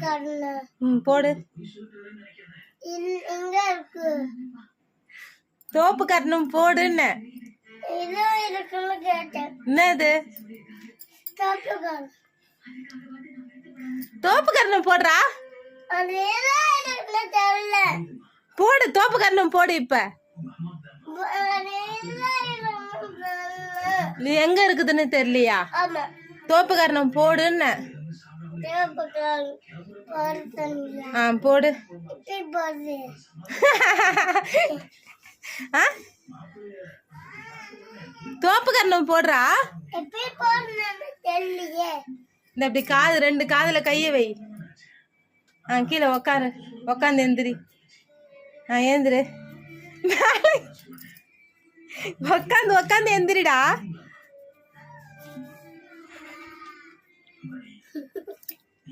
கண்ணு ம் போடு. இங்க இருக்கு? தோப்பு கட்டணும் போடுன்னு. இதுவும் இருக்குன்னு கேட்டேன். என்னது? தோப்பு கண்ணு தோப்பு கட்டணும் போடுறா. அது எல்லாம் இருக்குன்னு தெரியல. போடு தோப்பு கட்டணும் போடு இப்ப. அது இருக்குன்னு தெரியல. எங்க இருக்குதுன்னு தெரியலையா? ஆமா. தோப்பு கட்டணும் போடுன்னு. ஆ போடு. ஆ? தோப்பு கண்ணம் போடுறா? இந்த அப்படி காது ரெண்டு காதுல கைய வை. ஆ கீழே உக்காரு. உக்காந்து எந்திரி. ஆ ஏந்திரு. உக்காந்து உக்காந்து எந்திரிடா.